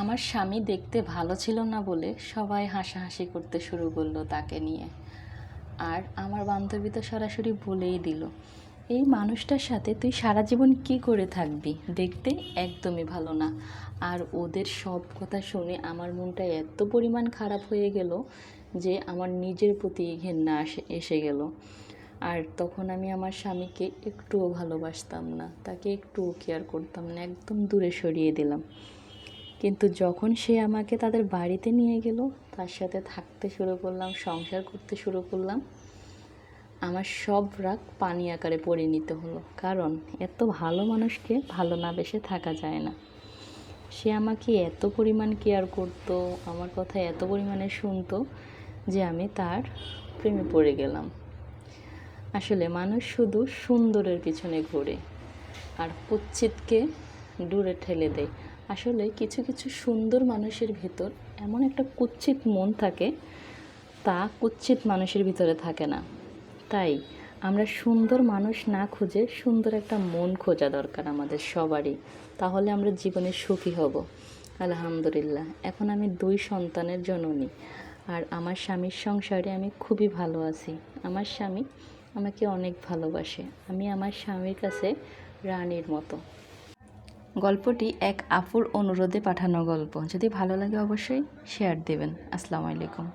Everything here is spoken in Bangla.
আমার স্বামী দেখতে ভালো ছিল না বলে সবাই হাসাহাসি করতে শুরু করল তাকে নিয়ে। আর আমার বান্ধবী তো সরাসরি বলেই দিল, এই মানুষটার সাথে তুই সারা জীবন কি করে থাকবি? দেখতে একদমই ভালো না। আর ওদের সব কথা শুনে আমার মনটা এত পরিমাণ খারাপ হয়ে গেল যে আমার নিজের প্রতি ঘেন্না এসে গেল। আর তখন আমি আমার স্বামীকে একটুও ভালোবাসতাম না, তাকে একটুও কেয়ার করতাম না, একদম দূরে সরিয়ে দিলাম। কিন্তু যখন সে আমাকে তাদের বাড়িতে নিয়ে গেল, তার সাথে থাকতে শুরু করলাম, সংসার করতে শুরু করলাম, আমার সব রাগ পানি আকারে পরিণত হলো। কারণ এত ভালো মানুষকে ভালো না বেশে থাকা যায় না। সে আমাকে এত পরিমাণ কেয়ার করতো, আমার কথা এত পরিমাণে শুনতো যে আমি তার প্রেমে পড়ে গেলাম। আসলে মানুষ শুধু সুন্দরের পিছনে ঘোরে আর কুচ্ছিতকে দূরে ঠেলে দেয়। আসলে কিছু কিছু সুন্দর মানুষের ভেতর এমন একটা কুচ্ছিত মন থাকে, তা কুচ্ছিত মানুষের ভিতরে থাকে না। তাই আমরা সুন্দর মানুষ না খুঁজে সুন্দর একটা মন খোঁজা দরকার আমাদের সবারই। তাহলে আমরা জীবনে সুখী হব। আলহামদুলিল্লাহ, এখন আমি দুই সন্তানের জননী আর আমার স্বামীর সংসারে আমি খুবই ভালো আছি। আমার স্বামী আমাকে অনেক ভালোবাসে। আমি আমার স্বামীর কাছে রানীর মতো। গল্পটি এক আপুর অনুরোধে পাঠানো গল্প। যদি ভালো লাগে অবশ্যই শেয়ার দেবেন। আসসালামু আলাইকুম।